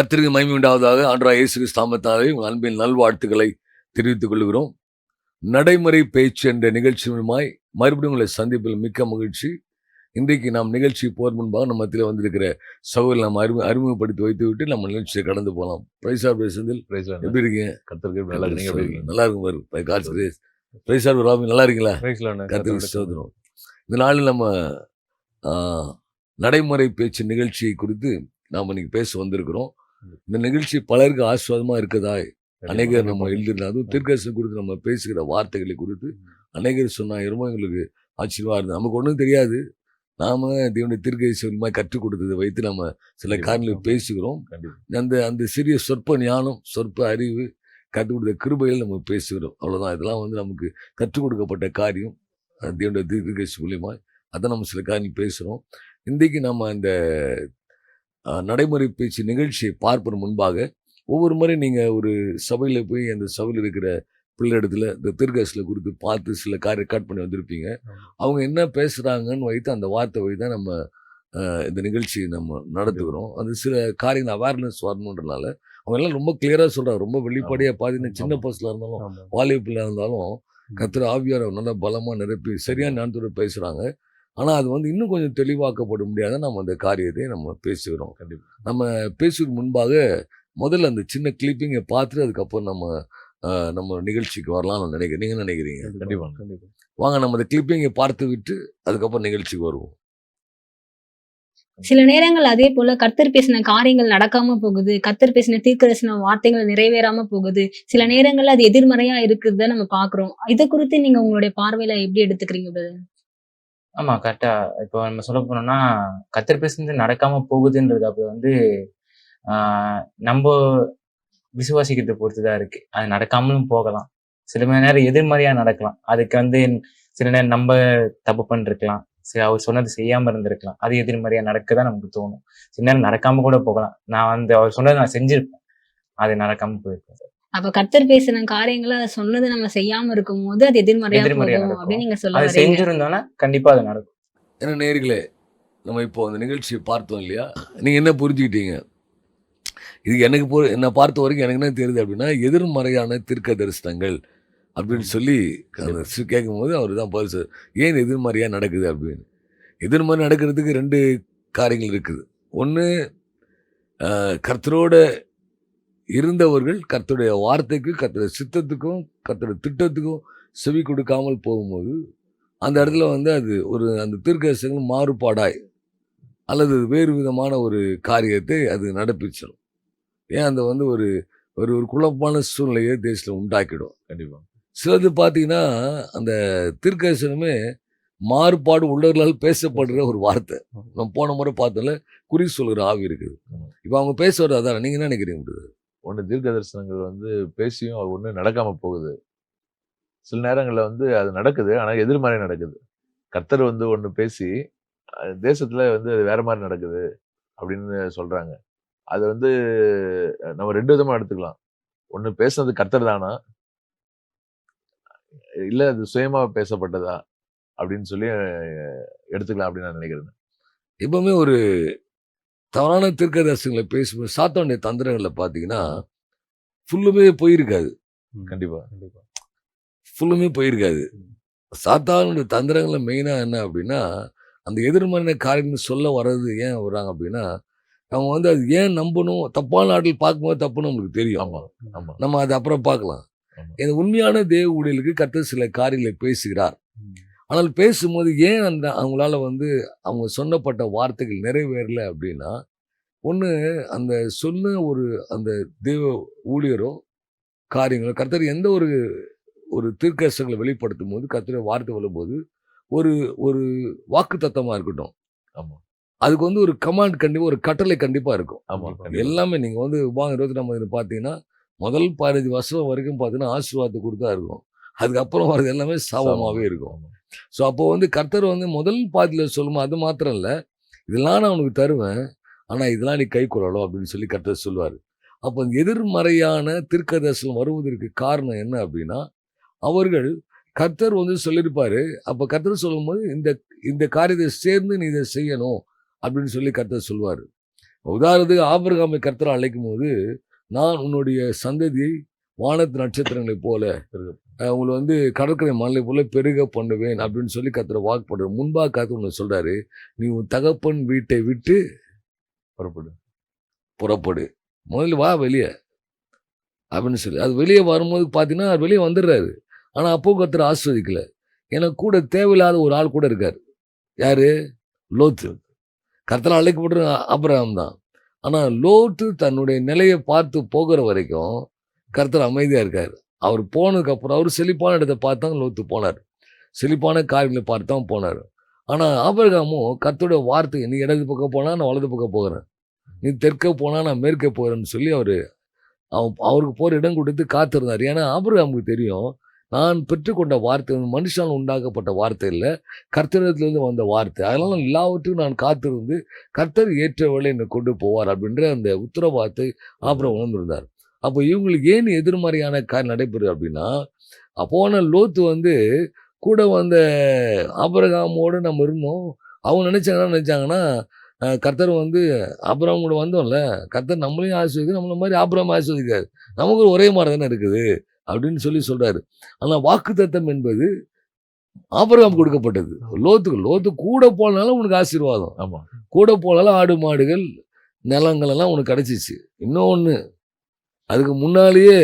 கத்திரிக்கு மகிமை உண்டாவதாக ஆண்டரா இயேசு கிறிஸ்து நாமத்தாலே உங்கள் அன்பின் நல்வாழ்த்துக்களை தெரிவித்துக் கொள்கிறோம். நடைமுறை பேச்சு என்ற நிகழ்ச்சி மூலமாய் மறுபடியும் உங்களை சந்திப்பில் மிக்க மகிழ்ச்சி. இன்றைக்கு நாம் நிகழ்ச்சி போர் முன்பாக நம்ம மத்தியில் வந்திருக்கிற சகோதரி நாம் அறிமு அறிமுகப்படுத்தி வைத்து விட்டு நம்ம நிகழ்ச்சியை கடந்து போகலாம். பிரைசார் Lord. எப்படி இருக்கீங்க? கர்த்தருக்கு நல்லா இருக்கீங்க? நல்லா இருக்கும் பாரு. காட்சி கிரேஸ். பிரைசார் ராமி நல்லா இருக்கீங்களா? Praise the Lord. கத்திரி கர்த்தருக்கு ஸ்தோத்திரம். இந்த நாளில் நம்ம நடைமுறை பேச்சு நிகழ்ச்சியை குறித்து நாம் இன்னைக்கு பேச வந்திருக்கிறோம். இந்த நிகழ்ச்சி பலருக்கு ஆஸ்வாதமா இருக்கதா? அநேகர் நம்ம எழுதிருந்தோம் அதுவும் தீர்க்கரசு குறித்து நம்ம பேசுகிற வார்த்தைகளை குறித்து அநேகர் சொன்னா ரொம்ப எங்களுக்கு ஆச்சரியமா இருந்தது. நமக்கு ஒன்றும் தெரியாது. நாம தேவனுடைய தீர்க்கதரிசி மூலமாக கற்றுக் கொடுத்ததை வைத்து நம்ம சில காரியங்களை பேசுகிறோம். அந்த அந்த சிறிய சொற்ப ஞானம் சொற்ப அறிவு கற்றுக் கொடுத்த கிருபைகள் நம்ம பேசுகிறோம். அவ்வளவுதான். இதெல்லாம் வந்து நமக்கு கற்றுக் கொடுக்கப்பட்ட காரியம். தேவனுடைய தீர்க்கதரிசி மூலியமா அதை நம்ம சில காரியம் பேசுகிறோம் இன்றைக்கு நம்ம அந்த நடைமுறை பேச்சு நிகழ்ச்சியை பார்ப்பதற்கு முன்பாக ஒவ்வொரு முறை நீங்கள் ஒரு சபையில் போய் அந்த சபையில் இருக்கிற பிள்ளையிடத்துல இந்த தீர்க்கதரிசில குறித்து பார்த்து சில காரியம் கட் பண்ணி வந்திருப்பீங்க. அவங்க என்ன பேசுகிறாங்கன்னு வைத்து அந்த வார்த்தை வைத்து தான் நம்ம இந்த நிகழ்ச்சி நம்ம நடத்துகிறோம். அது சில காரியங்கள் அவேர்னஸ் வரணுன்றனால அவங்க எல்லாம் ரொம்ப கிளியராக சொல்கிறாங்க ரொம்ப வெளிப்படையாக பார்த்தீங்கன்னா சின்ன. பஸ்ஸில் இருந்தாலும். வாலிபத்தில் இருந்தாலும் கத்திர ஆவியார் நல்லா பலமாக நிரப்பி சரியான ஞானத்தோட பேசுகிறாங்க ஆனால் அது வந்து இன்னும் கொஞ்சம் தெளிவாக்கப்பட முடியாத நம்ம அந்த காரியத்தை நம்ம பேசுகிறோம். கண்டிப்பா. நம்ம பேசுவதற்கு முன்பாக முதல்ல அந்த சின்ன கிளிப்பிங்கை பார்த்துட்டு அதுக்கப்புறம் நம்ம அஹ், நம்ம நிகழ்ச்சிக்கு வரலாம்னு நான் நினைக்கிறேன். நீங்கள் நினைக்கிறீங்க? கண்டிப்பா. கண்டிப்பா. வாங்க நம்ம அந்த கிளிப்பிங்கை பார்த்து விட்டு அதுக்கப்புறம் நிகழ்ச்சிக்கு வருவோம். சில நேரங்கள் அதே போல கர்த்தர் பேசின காரியங்கள் நடக்காம போகுது. கர்த்தர் பேசின தீர்க்கதரிசன வார்த்தைகள் நிறைவேறாம போகுது. சில நேரங்கள்ல அது எதிர்மறையா இருக்குறத நம்ம பாக்குறோம் இத குறித்து நீங்க உங்களுடைய பார்வையில எப்படி எடுத்துக்கிறீங்க? ஆமா கரெக்டா இப்போ நம்ம சொல்ல போனோம்னா கத்தர் பேசுறது நடக்காம போகுதுன்றது அப்ப வந்து நம்ம விசுவாசிக்கிறதை பொறுத்துதான் இருக்கு. அது நடக்காமலும் போகலாம். சில மணி நேரம் எதிர்மறையா நடக்கலாம். அதுக்கு வந்து சில நேரம் நம்ம தப்பு பண்ணிருக்கலாம். சரி அவர் சொன்னது செய்யாம இருந்திருக்கலாம். அது எதிர்மறையா நடக்கதான் நமக்கு தோணும். சில நேரம் நடக்காம கூட போகலாம். நான் வந்து அவர் சொன்னதை நான் செஞ்சிருப்பேன். அது நடக்காம போயிருக்கேன் அப்ப கர்த்தர் பேசின காரியங்களை அதை சொன்னது நம்ம செய்யாம இருக்கும் போது அது எதிர்மறையா போகும். அப்படின்னு நீங்க சொல்ல செஞ்சிருந்தோம்னா கண்டிப்பா அது நடக்கும். ஏன்னா நேர்களே நம்ம இப்போ அந்த நிகழ்ச்சியை பார்த்தோம் இல்லையா? நீங்கள் என்ன புரிஞ்சுக்கிட்டீங்க? இது எனக்கு பொ என்னை பார்த்த வரைக்கும் எனக்கு என்ன தெரியுது அப்படின்னா எதிர்மறையான தீர்க்க தரிசனங்கள் அப்படின்னு சொல்லி கேட்கும்போது அவர் தான் பரிசு ஏன் எதிர்மறையாக நடக்குது அப்படின்னு? எதிர்மறை நடக்கிறதுக்கு ரெண்டு காரியங்கள் இருக்குது. ஒன்று கர்த்தரோட இருந்தவர்கள் கர்த்தருடைய வார்த்தைக்கு கர்த்தருடைய சித்தத்துக்கும் கர்த்தருடைய திட்டத்துக்கும் செவி கொடுக்காமல் போகும்போது அந்த இடத்துல வந்து அது ஒரு அந்த தீர்க்கதரிசனங்கள் மாறுபாடாய் அல்லது வேறு விதமான ஒரு காரியத்தை அது நடப்பிச்சிடும் ஏன் அந்த வந்து ஒரு ஒரு ஒரு குழப்பமான சூழ்நிலையை தேசத்தில் உண்டாக்கிடும். கண்டிப்பா. சிலது பார்த்தீங்கன்னா அந்த தீர்க்கதரிசனமே மாறுபாடு உள்ளவர்களால் பேசப்படுற ஒரு வார்த்தை. நம்ம போன முறை பார்த்தோம்ல குறி சொல்கிற ஆவி இருக்குது. இப்போ அவங்க பேசுறது அதான். நீங்க என்ன நினைக்கிறீங்க ஒன்று தீர்க்க தரிசனங்கள் வந்து பேசியும் அது ஒன்றும் நடக்காமல் போகுது. சில நேரங்களில் வந்து அது நடக்குது ஆனால் எதிர்மறை நடக்குது. கர்த்தர் வந்து ஒன்று பேசி தேசத்தில் வந்து அது வேற மாதிரி நடக்குது அப்படின்னு சொல்கிறாங்க அது வந்து நம்ம ரெண்டு விதமாக எடுத்துக்கலாம். ஒன்று பேசுனது கர்த்தர் தானா? இல்லை அது சுயமாக பேசப்பட்டதா? அப்படின்னு சொல்லி எடுத்துக்கலாம் அப்படின்னு நான் நினைக்கிறேன். எப்பவுமே ஒரு தவறான தீர்க்கதரிசனங்களை பேசும்போது சாத்தானுடைய தந்திரங்களை பார்த்தீங்கன்னா ஃபுல்லுமே போயிருக்காது. கண்டிப்பா. கண்டிப்பா. ஃபுல்லுமே போயிருக்காது. சாத்தானுடைய தந்திரங்களில் மெயினாக என்ன அப்படின்னா அந்த எதிர்மறை காரியங்கள் சொல்ல வர்றது ஏன் வர்றாங்க அப்படின்னா அவங்க வந்து அது ஏன் நம்பணும்? தப்பான நாட்டில் பார்க்கும்போது தப்புன்னு நம்மளுக்கு தெரியும். ஆமா. ஆமா. நம்ம அதை அப்புறம் பார்க்கலாம். இந்த உண்மையான தேவ ஊழியர்களுக்கு கர்த்தர் சில காரியங்களை பேசுகிறார். ஆனால் பேசும்போது ஏன் அந்த அவங்களால வந்து அவங்க சொன்னப்பட்ட வார்த்தைகள் நிறைவேறல அப்படின்னா ஒன்று அந்த சொன்ன ஒரு அந்த தெய்வ ஊழியரோ காரியங்களோ கர்த்தர் எந்த ஒரு ஒரு தீர்க்கசங்களை வெளிப்படுத்தும் போது கர்த்தர் வார்த்தை வரும்போது ஒரு ஒரு வாக்கு தத்தமாக இருக்கட்டும் ஆமா அதுக்கு வந்து ஒரு கமாண்ட் கண்டிப்பாக ஒரு கட்டளை கண்டிப்பாக இருக்கும் ஆமா கண்டிப்பா. கண்டிப்பா. எல்லாமே நீங்கள் வந்து உபாகம் இருபத்தி நாற்பது பார்த்தீங்கன்னா முதல் பதினஞ்சு வருஷம் வரைக்கும் பார்த்தீங்கன்னா ஆசீர்வாதத்தை கொடுத்தா இருக்கும் அதுக்கப்புறம் வர்றது எல்லாமே சாபமாகவே இருக்கும். ஸோ அப்போது வந்து கர்த்தர் வந்து முதல் பாதியில் சொல்லுமா அது மாத்திரம் இல்லை இதெல்லாம் நான் உனக்கு தருவேன் ஆனால் இதெல்லாம் நீ கை கொள்ளணும் அப்படின்னு சொல்லி கர்த்தர் சொல்லுவார். அப்போ எதிர்மறையான திருக்கதர்சனம் வருவதற்கு காரணம் என்ன அப்படின்னா அவர்கள் கர்த்தர் வந்து சொல்லியிருப்பார் அப்போ கர்த்தர் சொல்லும்போது இந்த இந்த காரியத்தை சேர்ந்து நீ இதை செய்யணும் அப்படின்னு சொல்லி கர்த்தர் சொல்லுவார். உதாரணத்துக்கு ஆபிரகாமை கர்த்தர் அழைக்கும் போது நான் உன்னுடைய சந்ததியை வானத்து நட்சத்திரங்களைப் போல இருக்கும் உங்களை வந்து கடற்கரை மலை போல பெருக பண்ணுவேன் அப்படின்னு சொல்லி கத்துற வாக்கு பண்ணுறாரு முன்பாக காத்து ஒன்று சொல்கிறாரு நீ உன் தகப்பன் வீட்டை விட்டு புறப்படு. புறப்படு. முதல்ல வா வெளியே. அப்படின்னு சொல்லி அது வெளியே வரும்போது பார்த்தீங்கன்னா அவர் வெளியே வந்துடுறாரு. ஆனால் அப்போ கத்துற ஆஸ்வதிக்கலை. எனக்கு கூட தேவையில்லாத ஒரு ஆள் கூட இருக்கார். யார்? லோத்து. கர்த்தர் அழைக்கப்படுற அப்ரஹாம் தான். ஆனால் லோத்து தன்னுடைய நிலையை பார்த்து போகிற வரைக்கும் கர்த்தர் அமைதியாக இருக்கார். அவர் போனதுக்கப்புறம் அவர் செழிப்பான இடத்தை பார்த்து தான் லோத்து போனார். செழிப்பான காரியங்களை பார்த்து தான் போனார். ஆனால் ஆபிரகாமும் கர்த்தருடைய வார்த்தை நீ இடது பக்கம் போனால் நான் வலது பக்கம் போகிறேன். நீ தெற்க போனால் நான் மேற்க போகிறேன்னு சொல்லி அவர் அவன் அவருக்கு போகிற இடம் கொடுத்து காத்திருந்தார். ஏன்னா ஆபிரகாமுக்கு தெரியும் நான் பெற்றுக்கொண்ட வார்த்தை வந்து மனுஷனால் உண்டாக்கப்பட்ட வார்த்தை இல்லை. கர்த்தரிடத்திலிருந்து வந்த வார்த்தை. அதனால் எல்லாவற்றையும் நான் காத்திருந்து கர்த்தர் ஏற்ற வேலை என்னை கொண்டு போவார் அப்படின்ற அந்த உத்தரவாதத்தை ஆபரம் உணர்ந்திருந்தார். அப்போ இவங்களுக்கு ஏன் எதிர்மறையான காரியம் நடைபெறுது அப்படின்னா அப்போன லோத்து வந்து கூட வந்த ஆபிரகாமோடு நம்ம இருந்தோம். அவங்க நினைச்சாங்கன்னா நினைச்சாங்கன்னா கர்த்தர் வந்து ஆபிரகாம் கூட வந்தோம்ல. கர்த்தர் நம்மளையும் ஆசிர்வதிக்க நம்மள மாதிரி ஆபிரகாம் ஆசிர்வதிக்காரு நமக்கு ஒரே மாதிரி தானே இருக்குது அப்படின்னு சொல்லி சொல்றாரு. ஆனால் வாக்குத்தத்தம் என்பது ஆபிரகாம் கொடுக்கப்பட்டது. லோத்துக்கு லோத்து கூட போனாலும் உனக்கு ஆசீர்வாதம். ஆமா. கூட போனாலும் ஆடு மாடுகள் நிலங்கள் எல்லாம் உனக்கு கிடைச்சிச்சு. இன்னொன்று அதுக்கு முன்னாலேயே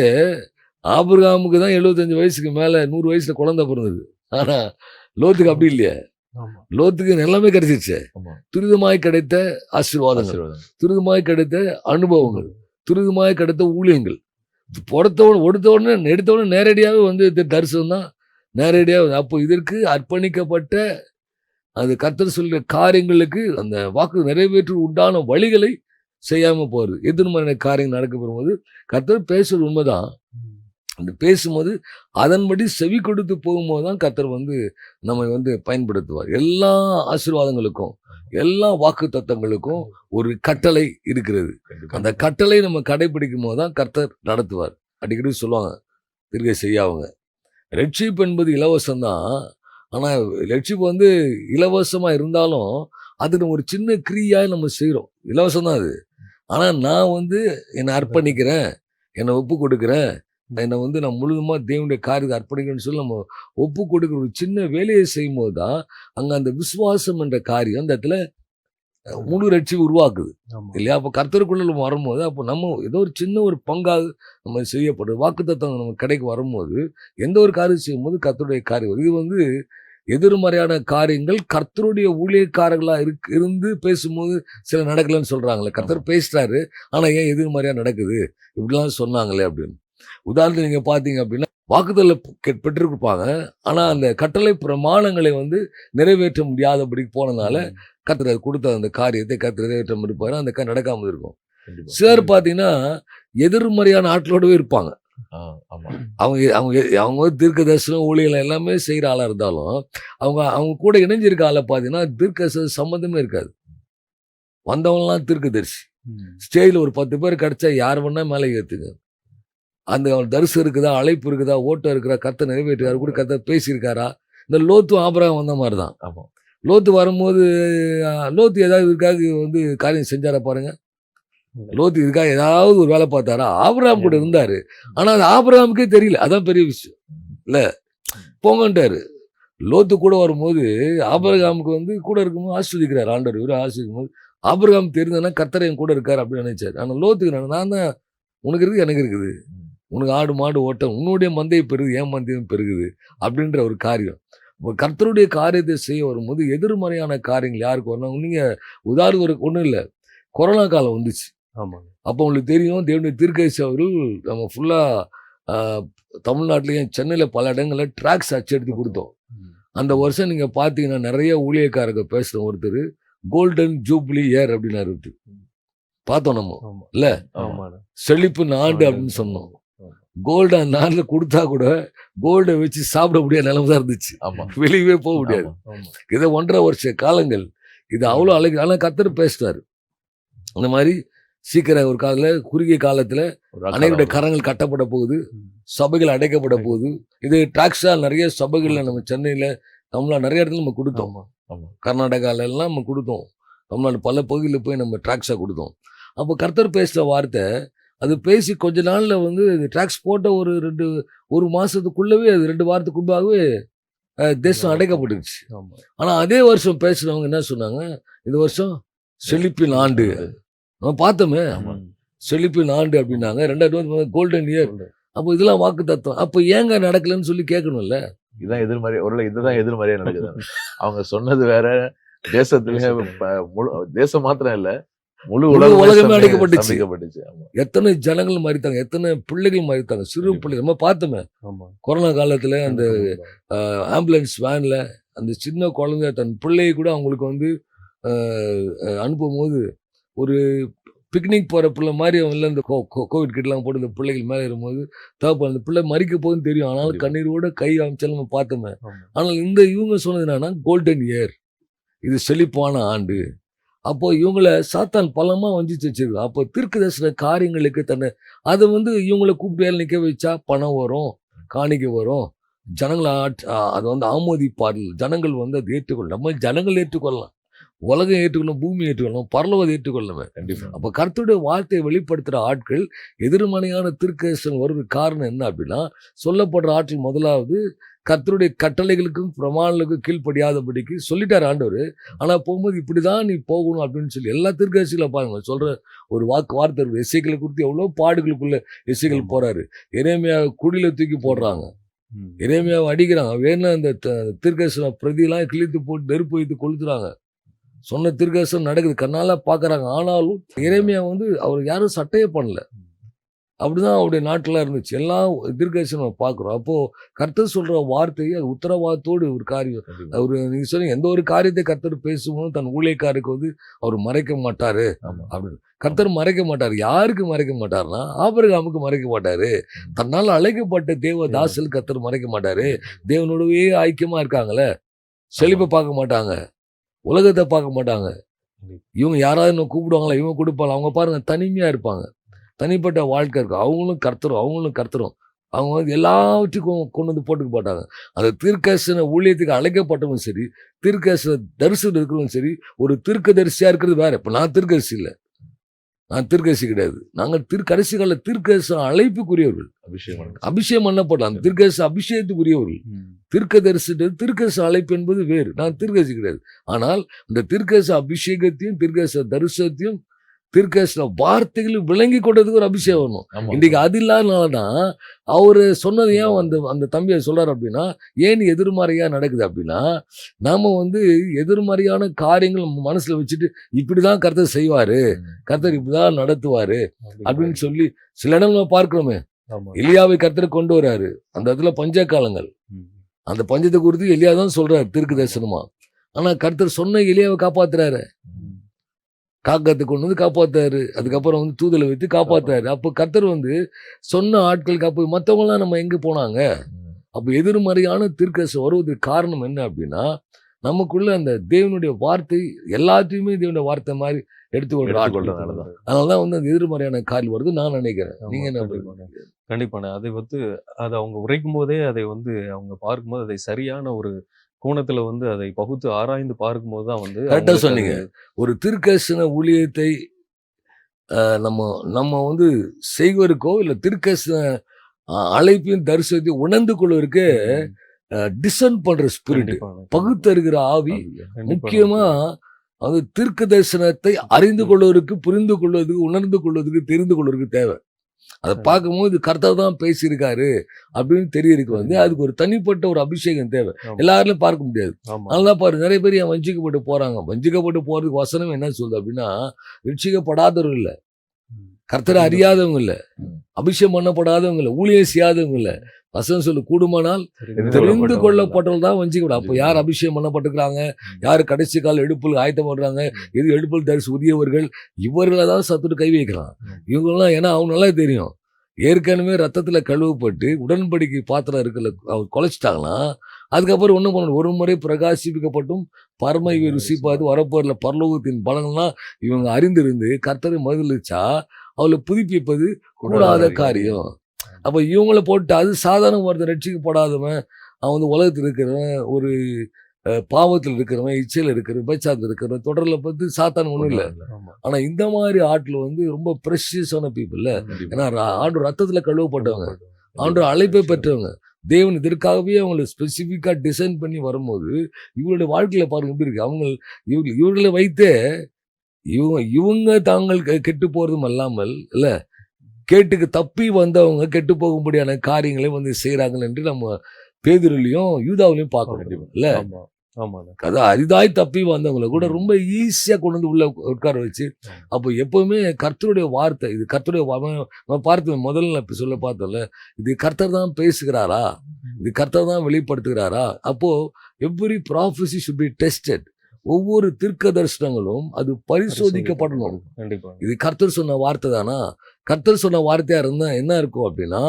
ஆபிரகாமுக்கு தான் எழுபத்தஞ்சு வயசுக்கு மேலே நூறு வயசுல குழந்தை பிறந்தது. ஆனா லோத்துக்கு அப்படி இல்லையே. லோத்துக்கு எல்லாமே கிடைச்சிச்சு ஆமா. துரிதமாய் கிடைத்த ஆசீர்வாதங்கள் ஆசீர்வாதம் துரிதமாய் கிடைத்த அனுபவங்கள் துரிதமாய் கிடைத்த ஊழியங்கள். பொடுத்தவன் ஒடுத்த உடனே எடுத்த உடனே நேரடியாகவே வந்து தரிசனம் தான். நேரடியாக அப்போ இதற்கு அர்ப்பணிக்கப்பட்ட அது கர்த்தர் சொல்கிற காரியங்களுக்கு அந்த வாக்கு நிறைவேற்று உண்டான வழிகளை செய்யாம போறது. எதிர்மறை காரியங்கள் நடக்க பெறும்போது கர்த்தர் பேசுறது உண்மைதான். அந்த பேசும்போது அதன்படி செவி கொடுத்து போகும்போது தான் கர்த்தர் வந்து நம்மை வந்து பயன்படுத்துவார். எல்லா ஆசீர்வாதங்களுக்கும் எல்லா வாக்கு தத்தங்களுக்கும் ஒரு கட்டளை இருக்கிறது. அந்த கட்டளை நம்ம கடைபிடிக்கும் போது தான் கர்த்தர் நடத்துவார். அடிக்கடி சொல்லுவாங்க திருகை செய்யாவங்க ரட்சிப்பு என்பது இலவசம் தான் ஆனால் ரட்சிப்பு வந்து இலவசமாக இருந்தாலும் அது நம்ம ஒரு சின்ன கிரியாக நம்ம செய்கிறோம் இலவசம் தான் அது. ஆனால் நான் வந்து என்னை அர்ப்பணிக்கிறேன். என்னை ஒப்பு கொடுக்குறேன். என்னை வந்து நான் முழுதுமாக தேவனுடைய காரியத்தை அர்ப்பணிக்கிறேன்னு சொல்லி நம்ம ஒப்பு கொடுக்குற ஒரு சின்ன வேலையை செய்யும்போது தான் அங்கே அந்த விசுவாசம் என்ற காரியம் அந்த இடத்துல முழு ரட்சிப்பு உருவாக்குது. இல்லையா? அப்போ கர்த்தருக்குள்ள வரும்போது அப்போ நம்ம ஏதோ ஒரு சின்ன ஒரு பங்காக நம்ம செய்யப்படுது. வாக்குத்தத்தம் நம்ம கிடைக்க வரும்போது எந்த ஒரு காரியம் செய்யும்போது கர்த்தருடைய காரியம். இது வந்து எதிர்மறையான காரியங்கள் கர்த்தருடைய ஊழியக்காரர்களாக இருக்கு இருந்து பேசும்போது சில நடக்கலைன்னு சொல்றாங்களே. கர்த்தர் பேசுறாரு ஆனால் ஏன் எதிர்மறையா நடக்குது? இப்படிலாம் சொன்னாங்களே அப்படின்னு. உதாரணத்துக்கு நீங்க பார்த்தீங்க அப்படின்னா வாக்குதல பெற்றிருப்பாங்க. ஆனால் அந்த கட்டளை பிரமாணங்களை வந்து நிறைவேற்ற முடியாதபடி போனனால கர்த்தர் அது கொடுத்த அந்த காரியத்தை கர்த்தர் நிறைவேற்ற இருப்பாரு அந்த காரியம் நடக்காம இருக்கும். சிலர் பார்த்தீங்கன்னா எதிர்மறையான ஆட்களோடவே இருப்பாங்க. அவங்க அவங்க அவங்க தீர்க்க தரிசனம் ஊழியர்கள் எல்லாமே செய்கிற ஆளாக இருந்தாலும் அவங்க அவங்க கூட இணைஞ்சிருக்க ஆளை பார்த்தீங்கன்னா தீர்க்க சம்மந்தமே இருக்காது. வந்தவங்கலாம் தீர்க்கதரிசி. ஸ்டேஜில் ஒரு பத்து பேர் கிடைச்சா யார் வேணா மேலே ஏற்றுங்க அந்த அவன் தரிசனம் இருக்குதா அழைப்பு இருக்குதா ஓட்டம் இருக்குதா கத்தை நிறைவேற்றுக்காரு கூட கத்தை பேசியிருக்காரா? இந்த லோத்து ஆபரகம் வந்த மாதிரி தான் ஆமா. லோத்து வரும்போது லோத்து ஏதாவது இதுக்காக வந்து காரியம் செஞ்சாரா பாருங்க. லோத்து இதுக்காக ஏதாவது ஒரு வேலை பார்த்தாரா? ஆபிரகாம் கூட இருந்தாரு. ஆனா அது ஆபிரகாமுக்கே தெரியல. அதான் பெரிய விஷயம். இல்ல? போங்கன்ட்டாரு லோத்து கூட வரும்போது ஆபிரகாமுக்கு வந்து கூட இருக்கும்போது ஆஸ்வதிக்கிறார் ஆண்டவர் இவரு ஆஸ்வதிக்கும் போது ஆபிரகாம் தெரிந்ததுன்னா கர்த்தர் என் கூட இருக்காரு அப்படின்னு நினைச்சாரு. ஆனா லோத்துக்கு நான் நான் தான் உனக்கு இருக்குது எனக்கு இருக்குது. உனக்கு ஆடு மாடு ஓட்டம் உன்னுடைய மந்தையை பெருகுது என் மந்தையும் பெருகுது அப்படின்ற ஒரு காரியம். இப்போ கர்த்தருடைய காரியத்தை செய்ய வரும்போது எதிர்மறையான காரியங்கள் யாருக்கு வரணும்? நீங்க உதாரணத்துக்கு ஒன்றும் இல்லை. கொரோனா காலம் வந்துச்சு. அப்போ உங்களுக்கு தெரியும் தேவனுடைய தீர்க்கதரிசி அவர்கள் நம்ம ஃபுல்லாக தமிழ்நாட்டிலையும் சென்னையில் பல இடங்களில் ட்ராக்ஸ் அச்சடித்து கொடுத்தோம். அந்த வருஷம் நீங்கள் பார்த்தீங்கன்னா நிறைய ஊழியக்காரங்க பேசுகிற ஒருத்தர் கோல்டன் ஜூப்ளி ஏர் அப்படின்னாரு. பார்த்தோம் நம்ம. இல்ல? செழிப்பு நாடு அப்படின்னு சொன்னோம். கோல்டு அந்த நாட்டில் கொடுத்தா கூட கோல்டை வச்சு சாப்பிட முடியாத நிலைமை தான் இருந்துச்சு. ஆமா. வெளியவே போக முடியாது. இதை ஒன்றரை வருஷ காலங்கள் இது அவ்வளோ அழகு ஆனால் கத்தர் பேசிட்டாரு அந்த மாதிரி சீக்கிரம் ஒரு காலத்தில் குறுகிய காலத்தில் அனைவருடைய. கரங்கள் கட்டப்பட போகுது. சபைகள் அடைக்கப்பட போகுது. இது டாக்ஸா நிறைய சபைகளில் நம்ம சென்னையில் தமிழ்நாடு நிறைய இடத்துல நம்ம கொடுத்தோம். எல்லாம் நம்ம கொடுத்தோம். தமிழ்நாடு பல பகுதியில் போய் நம்ம ட்ராக்ஸாக கொடுத்தோம். அப்போ கர்த்தர் பேசுகிற வார்த்தை அது பேசி கொஞ்ச நாளில் வந்து ட்ராக்ஸ் போட்ட ஒரு ரெண்டு ஒரு மாதத்துக்குள்ளவே அது ரெண்டு வாரத்துக்குள்ளாகவே தேசம் அடைக்கப்பட்டுருச்சு. ஆனால் அதே வருஷம் பேசுனவங்க என்ன சொன்னாங்க? இந்த வருஷம் செழிப்பின் ஆண்டு. நம்ம பார்த்தோமே. செழிப்பின் ஆண்டு அப்படின்னாங்க. ரெண்டாயிரத்தி கோல்டன் இயர் அப்போ இதெல்லாம் வாக்கு தத்துவம். அப்போ ஏங்க நடக்கலன்னு சொல்லி கேட்கணும்ல? இதுதான் எதிர்மறை ஒருவேளை இதுதான் எதிர்மறையா நடக்குது. அவங்க சொன்னது வேற. தேசத்திலேயே ப- முழு தேசம் மாத்திரம் இல்ல முழு முழு உலகமே அடைக்கப்பட்டுச்சு. எத்தனை ஜனங்கள் மறித்தாங்க எத்தனை பிள்ளைகள் மறித்தாங்க சிறு. பிள்ளைகள். நம்ம பார்த்தோமே. கொரோனா காலத்துல அந்த ஆம்புலன்ஸ் வேன்ல அந்த சின்ன குழந்தை தன் பிள்ளையை கூட அவங்களுக்கு வந்து அஹ், அனுப்பும்போது ஒரு பிக்னிக் போற பிள்ளை மாதிரி அவன் இல்லை இந்த கோவிட் கிட்லாம் போட்டு இந்த பிள்ளைகள் மேலே இருக்கும்போது தகப்பன் அந்த பிள்ளை மறிக்க போகுதுன்னு தெரியும். ஆனாலும். கண்ணீரோட கை அமைச்சாலும் நம்ம பார்த்தோமே. ஆனால் இந்த இவங்க சொன்னது என்னன்னா கோல்டன் இயர் இது செழிப்பான ஆண்டு. அப்போ இவங்கள சாத்தான் பலமா வஞ்சிச்சு வச்சிருக்கு. அப்போ தீர்க்க தரிசன காரியங்களுக்கு தன்னை அதை வந்து இவங்கள கூப்பிட்டு நிற்க வச்சா பணம் வரும் காணிக்கை வரும். ஜனங்களை அதை வந்து ஆமோதிப்பார்கள். ஜனங்கள் வந்து அதை ஏற்றுக்கொள்ள நம்ம ஜனங்கள் ஏற்றுக்கொள்ளலாம். உலகம் ஏற்றுக்கொள்ளணும் பூமி ஏற்றுக்கொள்ளணும் பரலோகத்தை ஏற்றுக்கொள்ளணும் கண்டிப்பா. அப்போ கர்த்தருடைய வார்த்தையை வெளிப்படுத்துகிற ஆட்கள் எதிர்மறையான திருக்கேசன் வருவதற்கு காரணம் என்ன அப்படின்னா சொல்லப்படுற ஆட்கள் முதலாவது கர்த்தருடைய கட்டளைகளுக்கும் பிரமாணங்களுக்கும் கீழ்ப்படியாதபடிக்கு சொல்லிட்டார் ஆண்டவர். ஆனால் போகும்போது இப்படி தான் நீ போகணும் அப்படின்னு சொல்லி எல்லா திருக்கேசிகளை பாருங்க சொல்ற ஒரு வாக்கு வார்த்தை இசைகளை குறித்து எவ்வளோ பாடுகளுக்குள்ள இசைகள் ஆமா. போறாரு. இறைமையா குடியில தூக்கி போடுறாங்க. ம். இறைமையாவை அடிக்கிறாங்க. வேணும் அந்த திருக்கேசன பிரதியெல்லாம் கிழித்து போட்டு நெருப்பு வைத்து கொளுத்துறாங்க. சொன்ன திருக்கேசம் நடக்குது. கண்ணால பாக்குறாங்க. ஆனாலும் இறைமையா வந்து அவர் யாரும் சட்டையே பண்ணல. அப்படிதான் அவருடைய நாட்டில் இருந்துச்சு. எல்லாம் தீர்க்கதரிசனம் பார்க்குறோம் அப்போ கர்த்தர் சொல்ற வார்த்தையை அது உத்தரவாதத்தோடு ஒரு காரியம். அவர் நீங்க சொன்னீங்க எந்த ஒரு காரியத்தை கர்த்தர் பேசும்போது தன் ஊழியக்காருக்கு வந்து அவர் மறைக்க மாட்டாரு. அப்படின்னு. கர்த்தர் மறைக்க மாட்டார். யாருக்கு மறைக்க மாட்டார்னா ஆபரகாமுக்கு மறைக்க மாட்டாரு. தன்னால் அழைக்கப்பட்ட தேவ தாசல் கர்த்தர் மறைக்க மாட்டாரு. தேவனோடவே ஐக்கியமா இருக்காங்களே. செழிப்பை பார்க்க மாட்டாங்க. உலகத்தை பார்க்க மாட்டாங்க. இவங்க யாராவது இன்னும் கூப்பிடுவாங்களா இவங்க கொடுப்பாங்க அவங்க பாருங்க தனிமையாக இருப்பாங்க. தனிப்பட்ட வாழ்க்கை இருக்கும் அவங்களும் கர்த்தரும் அவங்களும் கர்த்தரும். அவங்க வந்து எல்லாவற்றுக்கும் கொண்டு வந்து போட்டுக்க மாட்டாங்க. அந்த தீர்க்கசன ஊழியத்துக்கு அழைக்கப்பட்டவங்க சரி தீர்க்கசன தரிசனம் இருக்கிறவங்க சரி ஒரு தீர்க்கதரிசியா இருக்கிறது வேற. இப்போ நான் தீர்க்கதரிசி இல்லை. நான் தீர்க்கதரிசி கிடையாது. நாங்கள் திரு கடைசி கால தீர்க்கதரிசன அழைப்புக்குரியவர்கள். அபிஷேகம். அபிஷேகம் பண்ணப்படலாம். அந்த தீர்க்கதரிசி அபிஷேகத்துக்குரியவர்கள். ம். தீர்க்கதரிசி தீர்க்கதரிசி அழைப்பு என்பது வேறு. நான் தீர்க்கதரிசி கிடையாது. ஆனால் இந்த தீர்க்கதரிசி அபிஷேகத்தையும் தீர்க்கதரிசி தரிசனத்தையும் தீர்க்கதரிசன வார்த்தைகளும் விளங்கி கொண்டதுக்கு ஒரு அபிஷேகம் வரணும். இன்னைக்கு அது இல்லாதனாலதான் அவரு சொன்னது ஏன் அந்த அந்த தம்பியை சொல்றாரு அப்படின்னா ஏன் எதிர்மறையா நடக்குது அப்படின்னா நாம வந்து எதிர்மறையான காரியங்கள் மனசுல வச்சுட்டு இப்படிதான் கர்த்தர் செய்வாரு கர்த்தர் இப்படிதான் நடத்துவாரு அப்படின்னு சொல்லி சில இடம் நம்ம பார்க்கிறோமே. எலியாவை கர்த்தர் கொண்டு வராரு. அந்த இடத்துல பஞ்ச காலங்கள். அந்த பஞ்சத்தை குறித்து எலியா தான் சொல்றாரு திருக்கு தரிசனமா. ஆனா கர்த்தர் சொன்ன எலியாவை காப்பாத்துறாரு. காக்கத்தை கொண்டு வந்து காப்பாத்தாரு. அதுக்கப்புறம் வந்து தூதலை வைத்து காப்பாத்தாரு. அப்போ கர்த்தர் வந்து சொன்ன ஆட்களுக்கு அப்போ மற்றவங்களாம் நம்ம எங்க போனாங்க. அப்போ எதிர்மறையான தீர்க்கதரிசனம் வருவதற்கு காரணம் என்ன அப்படின்னா நமக்குள்ள அந்த தேவனுடைய வார்த்தை எல்லாத்தையுமே தேவனுடைய வார்த்தை மாதிரி எடுத்துக்கொள்ற ஆட்கள். எடுத்துக்கொள்றதுனாலதான். அதனாலதான் வந்து அந்த எதிர்மறையான காரியம் வருது நான் நினைக்கிறேன். நீங்க என்ன? கண்டிப்பாண்ணே அதை வந்து அதை அவங்க உரைக்கும் போதே அதை வந்து அவங்க பார்க்கும்போது அதை சரியான ஒரு கோணத்துல வந்து அதை பகுத்து ஆராய்ந்து பார்க்கும்போது தான் வந்து கரெக்டா அவங்களுக்கு சொன்னீங்க. ஒரு திருக்கசன ஊழியத்தை நம்ம நம்ம வந்து செய்வதற்கோ இல்ல திருக்கசன அழைப்பையும் தரிசனத்தையும் உணர்ந்து கொள்வதற்கு டிசன் பண்ற ஸ்பிரிட். பகுத்தறிகிற ஆவி முக்கியமா அது தீர்க்க தரிசனத்தை அறிந்து கொள்வதற்கு புரிந்து கொள்வதற்கு உணர்ந்து கொள்வதற்கு தெரிந்து கொள்வதற்கு தேவை. அதை. பார்க்கும்போது கர்த்தர் தான் பேசியிருக்காரு அப்படின்னு தெரியறதுக்கு வந்து அதுக்கு ஒரு தனிப்பட்ட ஒரு அபிஷேகம் தேவை. எல்லாரும் பார்க்க முடியாது நல்லா பாரு நிறைய பேர் ஏன் வஞ்சிக்கப்பட்டு போறாங்க வஞ்சிக்கப்பட்டு போறதுக்கு வசனம் என்ன சொல்லுது அப்படின்னா ரட்சிக்கப்படாதவர்கள் இல்ல. கர்த்தரை அறியாதவங்க இல்ல. அபிஷேகம் பண்ணப்படாதவங்க இல்ல. ஊழியம் செய்யாதவங்க இல்ல. வசனம் சொல்லு கூடுமானால் தெரிந்து கொள்ளப்பட்டவர்கள் தான் வஞ்சிக்கப்படும். அப்போ யார் அபிஷேகம் பண்ணப்பட்டிருக்கிறாங்க? யார் கடைசி கால எடுப்பில் ஆயத்தம் பண்றாங்க எது எடுப்பில் தரிசி உரியவர்கள்? இவர்களை தான் சத்துட்டு கை வைக்கலாம் ம். இவங்கெல்லாம் ஏன்னா அவங்க நல்லா தெரியும். ஏற்கனவே ரத்தத்துல கழுவப்பட்டு உடன்படிக்கை பாத்திரம் இருக்குல்ல அவங்க குலைச்சிட்டாங்கன்னா அதுக்கப்புறம் ஒன்றும் பண்ணணும் ஒரு முறை பிரகாசிப்பிக்கப்பட்டும் பரம இவை ருசிப்பாது வரப்போரில் பரலோகத்தின் பலன்லாம் இவங்க அறிந்திருந்து கர்த்தரை மகிழ்ச்சா அவளை புதுப்பிப்பது கூடாத காரியம். அப்போ இவங்கள போட்டு அது சாதாரண ஒருத்தர் ரட்சிக்கப்படாதவன் அவன் வந்து உலகத்தில் இருக்கிறவன் ஒரு பாவத்தில் இருக்கிறவன் இச்சையில் இருக்கிறவன் விபச்சாரத்தில் இருக்கிறவன் தொடரில் பார்த்து சாத்தான் ஒன்றும் இல்லை. ஆமா. ஆனா இந்த மாதிரி ஆட்கள் வந்து ரொம்ப ப்ரெஷியஸான பீப்புள். ஏன்னா ஆண்டு ரத்தத்துல கழுவப்பட்டவங்க. ஆண்டு அழைப்பை பெற்றவங்க. தேவன் இதற்காகவே அவங்களை ஸ்பெசிஃபிக்கா டிசைன் பண்ணி வரும்போது இவங்களுடைய வாழ்க்கையில பாருங்க எப்படி இருக்கு. அவங்க இவங்க இவர்களை வைத்தே இவங்க இவங்க தாங்கள் கெட்டு போறதும் அல்லாமல் இல்ல கேட்டுக்கு தப்பி வந்தவங்க கெட்டு போகும்படியான காரியங்களை வந்து செய்றாங்க என்று நம்ம பேதுருலையும் யூதாவிலையும் பார்க்கணும் கண்டிப்பா. இல்ல? அதான் அரிதாய் தப்பி வந்தவங்களை கூட ரொம்ப ஈஸியா கொண்டு வந்து உள்ள உட்கார வச்சு அப்போ எப்பவுமே கர்த்தருடைய வார்த்தை இது கர்த்தருடைய பார்த்து முதல்ல நான் இப்ப சொல்ல பார்த்தோம்ல இது கர்த்தர் தான் பேசுகிறாரா? இது கர்த்தர் தான் வெளிப்படுத்துகிறாரா? அப்போ every prophecy should be tested ஒவ்வொரு தீர்க்க தரிசனங்களும் அது பரிசோதிக்கப்படணும். இது கர்த்தர் சொன்ன வார்த்தை தானா? கர்த்தர் சொன்ன வார்த்தையா இருந்தா என்ன இருக்கும் அப்படின்னா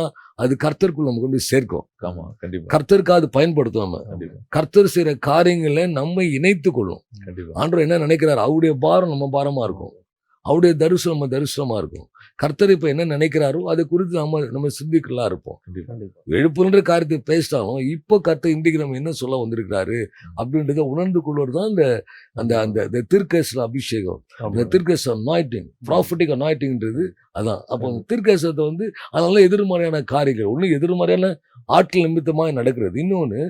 அது கர்த்தருக்குள்ள நம்ம கொண்டு சேர்க்கும். ஆமா கண்டிப்பா. கர்த்தருக்கு அது பயன்படுத்தும் நம்ம கண்டிப்பா. கர்த்தர் செய்யற காரியங்களை நம்மை இணைத்து கொள்ளும். ஆண்டவர் என்ன நினைக்கிறார்? அவருடைய பாரம் நம்ம பாரமா இருக்கும். அவருடைய தரிசனம் நம்ம தரிசனமா இருக்கும். கர்த்தர் இப்ப என்ன நினைக்கிறாரோ அதை குறித்து நம்ம நம்ம சிந்திக்கலாம் இருப்போம். எழுப்புன்ற காரியத்தை பேசிட்டாலும் இப்போ கர்த்தர் இன்றைக்கு நம்ம என்ன சொல்ல வந்திருக்கிறாரு அப்படின்றத உணர்ந்து கொள்வது தான் அந்த அந்த அந்த இந்த திருக்கேசல அபிஷேகம். இந்த ஆமா திருக்கேச அனாய்டிங் ப்ராஃபிட்டிக் அனாய்டிங்ன்றது அதான். அப்போ அந்த திருக்கேசத்தை வந்து அதனால எதிர்மறையான காரியங்கள் ஒண்ணு எதிர்மறையான ஆட்கள் நிமித்தமாக நடக்கிறது. இன்னொன்னு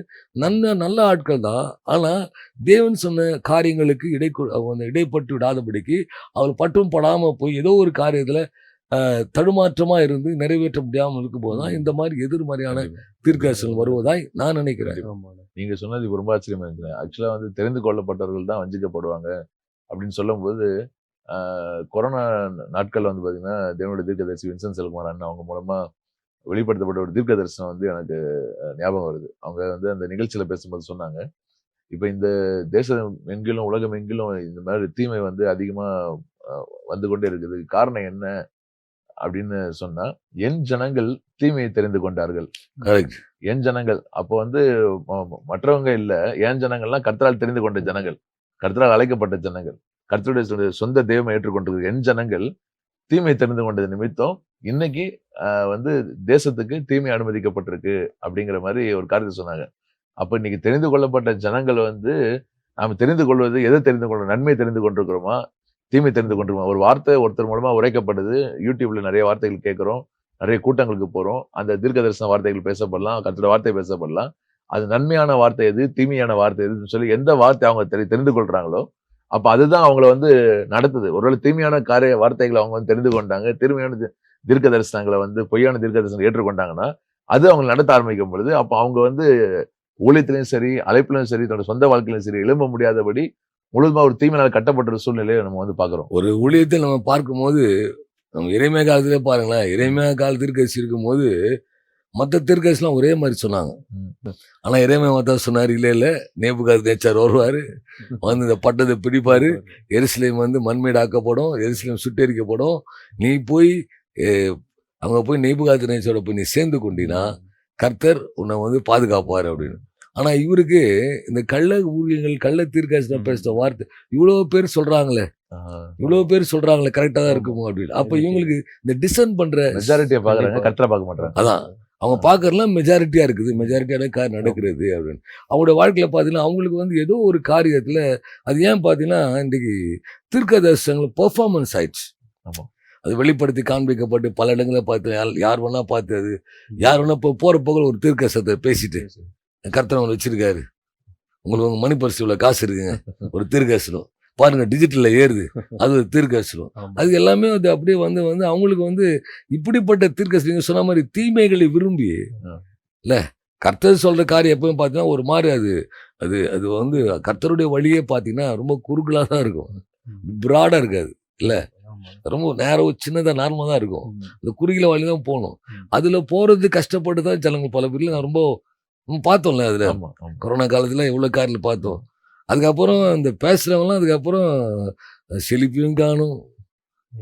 நல்ல நல்ல ஆட்கள் தான். ஆனா தேவன் சொன்ன காரியங்களுக்கு இடை அந்த இடைப்பட்டு விடாதபடிக்கு அவர் பட்டும் படாம போய் ஏதோ ஒரு காரியத்துல ஆஹ், தடுமாற்றமா இருந்து நிறைவேற்ற முடியாமல் இருக்கும் போதுதான் இந்த மாதிரி எதிர்மறையான. தீர்க்கதரிசனம் வருவதாய் நான் நினைக்கிறேன். நீங்க சொன்னது ரொம்ப ஆச்சரியமா இருந்துச்சு ஆக்சுவலா வந்து தெரிந்து கொள்ளப்பட்டவர்கள் தான் வஞ்சிக்கப்படுவாங்க அப்படின்னு சொல்லும்போது கொரோனா நாட்கள் வந்து பாத்தீங்கன்னா தேவனுடைய தீர்க்கதரிசி வின்சன் செல்குமார் அண்ணன் அவங்க மூலமா வெளிப்படுத்தப்பட்ட ஒரு தீர்க்க தரிசனம் வந்து எனக்கு ஞாபகம் வருது. அவங்க வந்து அந்த நிகழ்ச்சியில பேசும்போது சொன்னாங்க இப்ப இந்த தேசம் எங்கிலும் உலகம் எங்கிலும் இந்த மாதிரி தீமை வந்து அதிகமா அஹ், வந்து கொண்டே இருக்குது. காரணம் என்ன? அப்படின்னு சொன்னா என் ஜனங்கள் தீமையை தெரிந்து கொண்டார்கள். கரெக்ட் என் ஜனங்கள் அப்போ வந்து மற்றவங்க இல்ல என் ஜனங்கள்லாம் கர்த்தரால் தெரிந்து கொண்ட ஜனங்கள் கர்த்தரால் அழைக்கப்பட்ட ஜனங்கள் கர்த்தருடைய சொந்த- தெய்வம் ஏற்றுக்கொண்டிருக்கிற என் ஜனங்கள் தீமை தெரிந்து கொண்டது நிமித்தம் இன்னைக்கு வந்து தேசத்துக்கு தீமை அனுமதிக்கப்பட்டிருக்கு அப்படிங்கிற மாதிரி ஒரு காரியத்தை சொன்னாங்க. அப்ப இன்னைக்கு தெரிந்து கொள்ளப்பட்ட ஜனங்கள் வந்து நாம் தெரிந்து கொள்வது எதை தெரிந்து கொள்றோம் நன்மை தெரிந்து கொண்டிருக்கிறோமா? தீமை தெரிந்து கொண்டிருக்கோமா. ஒரு வார்த்தை ஒருத்தர் மூலமாக உரைக்கப்படுது. யூடியூப்ல நிறைய வார்த்தைகள் கேட்குறோம். நிறைய கூட்டங்களுக்கு போகிறோம் அந்த தீர்க்க தரிசன வார்த்தைகள் பேசப்படலாம். கர்த்தரோட வார்த்தை பேசப்படலாம். அது நன்மையான வார்த்தை எது? தீமையான வார்த்தை எதுன்னு சொல்லி எந்த வார்த்தை அவங்க தெரி தெரிந்து கொள்கிறாங்களோ அப்போ அதுதான் அவங்கள வந்து நடத்துது. ஒருவேளை தீமையான காரிய வார்த்தைகளை அவங்க வந்து தெரிந்து கொண்டாங்க தீமையான தீர்க்க தரிசனங்களை வந்து பொய்யான தீர்க்க தரிசனம் ஏற்றுக்கொண்டாங்கன்னா அது அவங்க நடத்த ஆரம்பிக்கும் பொழுது அப்போ அவங்க வந்து ஊழியத்திலையும் சரி அழைப்புலையும் சரி தன்னோட சொந்த வாழ்க்கையிலும் சரி எழும்ப முடியாதபடி முழுதுமா ஒரு தீமையால் கட்டப்பட்ட சூழ்நிலையை நம்ம வந்து பாக்குறோம் ஒரு ஊழியத்தை நம்ம பார்க்கும்போது நம்ம இறைமைய காலத்திலே பாருங்களேன் இறைமைய கால தீர்க்கதரிசி இருக்கும்போது மற்ற தீர்க்கதரிசிலாம் ஒரே மாதிரி சொன்னாங்க. ஆனா இறைமைய மத்த சொன்னாரு இல்ல இல்ல நேபுகார் நேச்சார் வருவாரு வந்து இந்த பட்டத்தை பிடிப்பாரு எருசலேம் வந்து மண்மேடாக்கப்படும் எருசலேம் சுட்டெரிக்கப்படும். நீ போய் அங்க போய் நேபுகார் நேச்சரோட போய் நீ சேர்ந்து கொண்டினா கர்த்தர் உன்னை வந்து பாதுகாப்பாரு அப்படின்னு. ஆனா இவருக்கு இந்த கள்ள ஊழியங்கள் கள்ள தீர்க்கதரிசனம் பேசுற வார்த்தை இவ்வளவு பேர் சொல்றாங்களே. இவ்வளவு பேர் சொல்றாங்களே கரெக்டா தான் இருக்குமோ அப்படின்னு. அப்ப இவங்களுக்கு இந்த டிசைன் பண்ற மெஜாரிட்டியை கண்டிப்பா. கர்த்தரை பார்க்க மாட்டாங்க அதான். அவங்க பார்க்கறதுலாம் மெஜாரிட்டியா இருக்குது. மெஜாரிட்டியான கார் நடக்கிறது அப்படின்னு. அவங்களோட வாழ்க்கையில பார்த்தீங்கன்னா அவங்களுக்கு வந்து ஏதோ ஒரு காரியத்துல அது ஏன் பார்த்தீங்கன்னா இன்றைக்கு தீர்க்க தரிசனங்கள் பெர்ஃபார்மன்ஸ் ஆயிடுச்சு. ஆமா. அது வெளிப்படுத்தி காண்பிக்கப்பட்டு பல இடங்களில் பார்த்து யார் யார் வேணா பார்த்து அது யார் வேணா இப்போ போற போக ஒரு தீர்க்கசத்தை பேசிட்டு கர்த்தர் அவங்களை வச்சிருக்காரு உங்களுக்கு உங்க மணி பரிசு காசு இருக்குங்க ஒரு தீர்க்கசனம் பாருங்க டிஜிட்டல்ல ஏறுது அது ஒரு தீர்க்கசனம். அது எல்லாமே வந்து அப்படியே வந்து வந்து அவங்களுக்கு வந்து இப்படிப்பட்ட தீர்க்க நீங்க சொன்ன மாதிரி தீமைகளை விரும்பி. இல்ல கர்த்தர் சொல்ற காரியம் எப்பவும் பார்த்தீங்கன்னா ஒரு மாதிரி அது அது அது வந்து கர்த்தருடைய வழியே பார்த்தீங்கன்னா ரொம்ப குறுகலா தான் இருக்கும் பிராடா இருக்காது ஆமா. ரொம்ப நேரம் சின்னதா நார்மலா தான் இருக்கும் ம். இந்த குறுகில வழி தான் போகணும். அதுல போறது கஷ்டப்பட்டு தான் ஜனங்க பல பேர்ல நான் ரொம்ப நம்ம பார்த்தோம்ல அதுல. கொரோனா காலத்துல எவ்வளவு காரில் பார்த்தோம். அதுக்கப்புறம் இந்த பேசுறவங்களாம் அதுக்கப்புறம் செழிப்பையும் காணும்.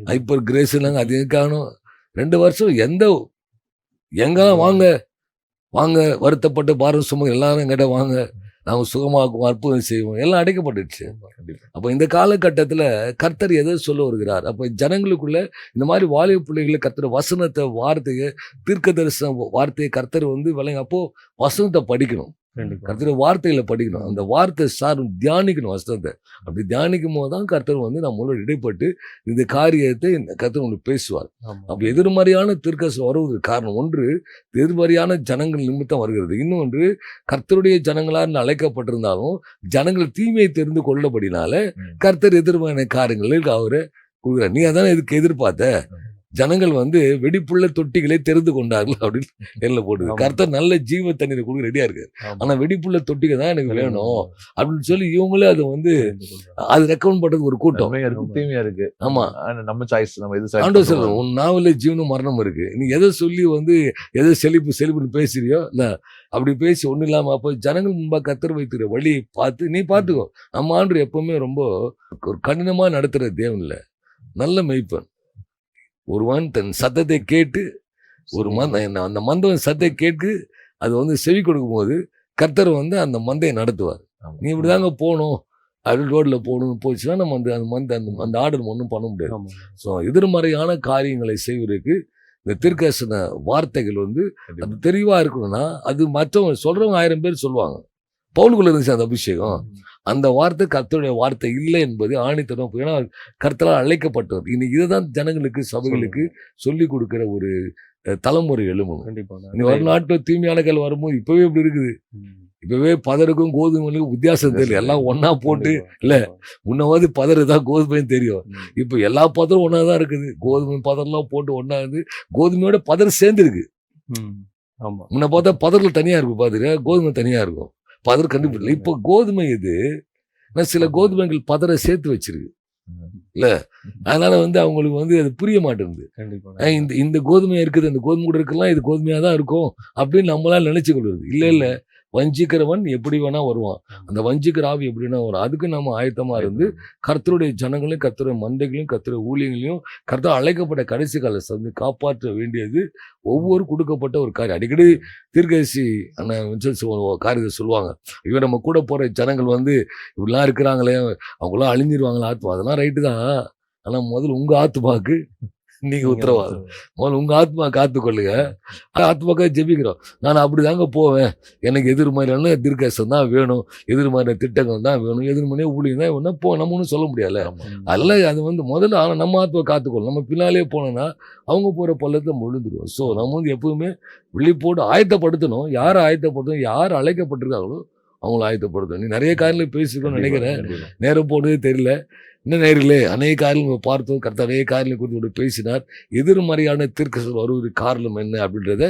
ஹைப்பர் கிரேஸ்னாங்க அதையும் காணும். ரெண்டு வருஷம் எந்த எங்க வாங்க வாங்க வருத்தப்பட்டு பாரம் சுமங்க எல்லாரும் எங்கிட்ட வாங்க. நாங்க சுகமாக்கும் அற்புதம் செய்வோம். எல்லாம் அடைக்கப்பட்டுச்சு அப்போ இந்த காலகட்டத்துல கர்த்தர் எதை சொல்ல வருகிறார்? அப்போ ஜனங்களுக்குள்ள இந்த மாதிரி வாலிப பிள்ளைகளை கர்த்தர் வசனத்தை வார்த்தையை தீர்க்க தரிசன வார்த்தையை கர்த்தர் வந்து விளங்க அப்போ வசனத்தை படிக்கணும். கண்டிப்பா கர்த்தருடைய வார்த்தைகளை படிக்கணும். அந்த வார்த்தை சாரும் தியானிக்கணும் வசனத்தை அப்படி தியானிக்கும் போது தான் கர்த்தர் வந்து நம்மளோட இடைப்பட்டு இந்த காரியத்தை இந்த கர்த்தர் உங்களுக்கு பேசுவார். ஆமா. அப்ப எதிர்மறையான திருக்கசம் வருவதற்கு காரணம் ஒன்று எதிர்மறையான ஜனங்கள் நிமித்தம் வருகிறது. இன்னொன்று கர்த்தருடைய ஜனங்களால் அழைக்கப்பட்டிருந்தாலும் ஜனங்கள் தீமையை தெரிந்து கொள்ளபடினால. கர்த்தர் எதிர்மறையான காரியங்களில் அவரை கொடுக்குறார். நீ அதான் இதுக்கு எதிர்பார்த்த? ஜனங்கள் வந்து வெடிப்புள்ள தொட்டிகளை தெரிந்து கொண்டார்கள் அப்படின்னு எல்ல போடுது. கர்த்தர் நல்ல ஜீவ தண்ணீரை கொடுக்க ரெடியா இருக்காரு. ஆனா வெடிப்புள்ள தொட்டிகள் தான் எனக்கு வேணும் அப்படின்னு சொல்லி இவங்களே அதை வந்து. அது ரெக்கமெண்ட் பண்றது ஒரு கூட்டம். தீமையா இருக்கு. ஆமா. நம்ம சாய்ஸ் நம்ம எது ஆண்டவர் சொல்ற உன் நாவல ஜீவனும் மரணம் இருக்கு. நீ எதை சொல்லி வந்து எதை செழிப்பு செழிப்புன்னு பேசுறியோ இல்ல அப்படி பேசி ஒண்ணும் இல்லாம அப்ப ஜனங்கள் முன்பா கத்தர் வைத்திருக்கிற வழியை பார்த்து நீ பார்த்துக்கோ. நம்ம ஆண்டு எப்பவுமே ரொம்ப ஒரு கடினமா நடத்துற தேவன் இல்ல. நல்ல மெய்ப்பன். ஒருவன் தன் சத்தத்தை கேட்டு ஒரு மந்த அந்த மந்தவன் சத்தை கேட்கு அது வந்து செவி கொடுக்கும் போது கர்த்தர் வந்து அந்த மந்தையை நடத்துவார். நீ இப்படிதாங்க போகணும் அப்படி ரோட்ல போகணும்னு போச்சுன்னா நம்ம அந்த அந்த மந்த அந்த அந்த ஆர்டர் ஒன்றும் பண்ண முடியாது. ஸோ எதிர்மறையான காரியங்களை செய்வதற்கு இந்த திருக்கசன வார்த்தைகள் வந்து அது தெளிவா இருக்கணும்னா அது மற்றவங்க சொல்றவங்க ஆயிரம் பேர் சொல்லுவாங்க. பவுலுக்குள்ள இருந்துச்சு அந்த அபிஷேகம். அந்த வார்த்தை கர்த்தருடைய வார்த்தை இல்லை என்பது ஆணித்தனம் ஏன்னா கர்த்தரால் அழைக்கப்பட்டவர். இன்னைக்கு இதுதான் ஜனங்களுக்கு சபைகளுக்கு சொல்லி கொடுக்கிற ஒரு தலைமுறை எழுமணும் கண்டிப்பா இனி வரும் நாட்டில் தூய்மையான கல் வரும்போது இப்பவே இப்படி இருக்குது. இப்பவே பதருக்கும் கோதுமைக்கும் வித்தியாசம் தெரியல. எல்லாம் ஒண்ணா போட்டு. இல்ல. முன்னவாது பதறு தான் கோதுமைன்னு தெரியும். இப்போ எல்லா பதரும் ஒன்றா தான் இருக்குது. கோதுமை பதர்லாம் போட்டு ஒன்றா இருந்து கோதுமையோட பதர் சேர்ந்துருக்கு. ஆமா. முன்ன பார்த்தா பதர்கள் தனியா இருக்கும் பாத்துக்க? கோதுமை தனியா இருக்கும். பதர் கண்டுபிடிக்கல. இப்போ கோதுமை இது ஆனா சில கோதுமைகள் பதரை சேர்த்து வச்சிருக்கு. அதனால வந்து அவங்களுக்கு வந்து அது புரிய மாட்டேங்குது. இந்த இந்த கோதுமை இருக்குது இந்த கோதுமை கூட இருக்கலாம் இது கோதுமையா தான் இருக்கும் அப்படின்னு நம்மளால நினைச்சு கொள்வது இல்ல இல்ல. வஞ்சிக்கிறவன் எப்படி வேணா வருவான். அந்த வஞ்சிக்கிற ஆவி எப்படின்னா வரும். அதுக்கு நம்ம ஆயத்தமா இருந்து கர்த்தருடைய ஜனங்களையும் கர்த்தருடைய மந்தைகளையும் கர்த்தருடைய ஊழியங்களையும் கர்த்தர் அழைக்கப்பட்ட கடைசி கால சந்தி காப்பாற்ற வேண்டியது ஒவ்வொரு கொடுக்கப்பட்ட ஒரு காரியம். அடிக்கடி தீர்க்கதரிசி காரியத்தை சொல்லுவாங்க. இவன் நம்ம கூட போற ஜனங்கள் வந்து இப்படிலாம் இருக்கிறாங்களே அவங்களாம் அழிஞ்சிருவாங்களா ஆத்மா? அதெல்லாம் ரைட்டு தான். ஆனா முதல்ல உங்க ஆத்மாக்கு நீங்க உத்தரவாதம் முதல்ல உங்க ஆத்மா காத்து கொள்ளுங்க ஆத்மாக்காக ஜெபிக்கிறோம். நான் அப்படிதாங்க போவேன். எனக்கு எதிர்மறையான தீர்க்கசம் தான் வேணும். எதிர்மறை திட்டங்கள் தான் வேணும். எதிர்மறையாக ஊழியம் தான் வேணும் போ நம்ம ஒன்றும் சொல்ல முடியல அதெல்லாம் அது வந்து முதல்ல ஆனால் நம்ம ஆத்மா காத்துக்கொள்ளும் நம்ம பின்னாலே போனோம்னா அவங்க போகிற பள்ளத்தை முழுந்துருவோம். ஸோ நம்ம வந்து எப்பவுமே விழிப்போடு ஆயத்தப்படுத்தணும். யார் ஆயத்தப்படுத்தணும்? யார் அழைக்கப்பட்டிருக்காங்களோ அவங்கள ஆயத்தப்படுத்தணும். நீ நிறைய காரியங்களை பேசிக்கணும்னு நினைக்கிறேன். நேரம் போனதே தெரியல. இன்னும் நேரிலே அநேக காரியம் பார்த்தோம். கருத்து அநேக காரியம் குறித்து பேசினார். எதிர்மறையான தீர்க்க வருவதற்கு காரணம் என்ன அப்படின்றத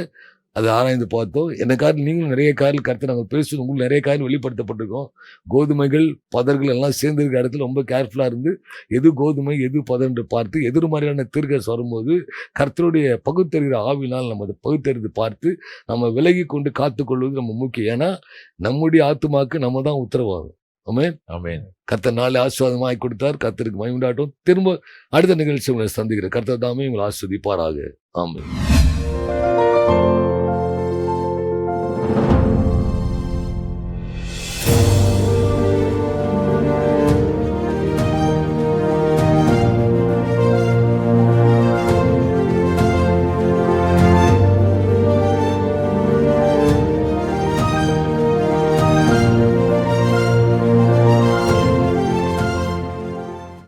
அதை ஆராய்ந்து பார்த்தோம். என்ன காரியம் நீங்களும் நிறைய காரியம் கருத்து நாங்கள் பேசணும் உங்களுக்கு நிறைய காரியம் வெளிப்படுத்தப்பட்டிருக்கோம். கோதுமைகள் பதர்கள் எல்லாம் சேர்ந்திருக்க இடத்துல ரொம்ப கேர்ஃபுல்லாக இருந்து எது கோதுமை எது பதம் என்று பார்த்து எதிர்மறையான தீர்க்கஸ் வரும்போது கர்த்தருடைய பகுத்தறிகிற ஆவினால் நம்ம அதை பகுத்தறிந்து பார்த்து நம்ம விலகி கொண்டு காத்துக்கொள்வது நம்ம முக்கியம். ஏன்னா நம்முடைய ஆத்துமாக்கு நம்ம தான் உத்தரவாகும் அமேன் ஆமென். கர்த்தர் நாளை ஆசீர்வாதமாய் கொடுத்தார். கர்த்தருக்கு மயமுண்டாட்டும் திரும்ப அடுத்த நிகழ்ச்சி உங்களை சந்திக்கிறேன். கர்த்தர் தாமே உங்களை ஆஸ்வதிப்பாராக. ஆமென்.